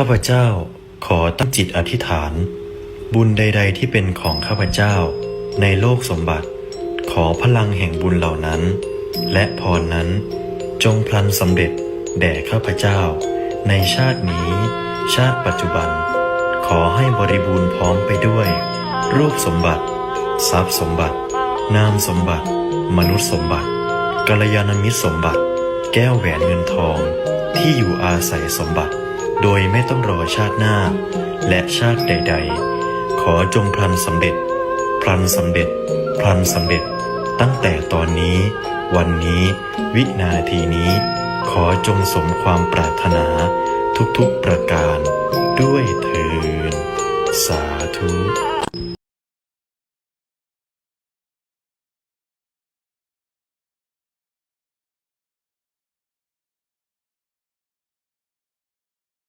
ข้าพเจ้าขอตั้งจิตอธิษฐาน บุญใด ๆ ที่เป็นของข้าพเจ้า ในโลกสมบัติ ขอพลังแห่งบุญเหล่านั้น และพรนั้นจงพลันสำเร็จแด่ข้าพเจ้า ในชาตินี้ ชาติปัจจุบัน ขอให้บริบูรณ์พร้อมไปด้วย รูปสมบัติ ทรัพย์สมบัติ นามสมบัติ มนุษย์สมบัติกัลยาณมิตรสมบัติ แก้วแหวนเงินทอง ที่อยู่อาศัยสมบัติ โดยไม่ต้องรอชาติหน้า และชาติใด ๆ ขอจงพลันสำเร็จ พลันสำเร็จ พลันสำเร็จ ตั้งแต่ตอนนี้ วันนี้ วินาทีนี้ ขอจงสมความปรารถนาทุกๆประการ ด้วยเถินสาธุ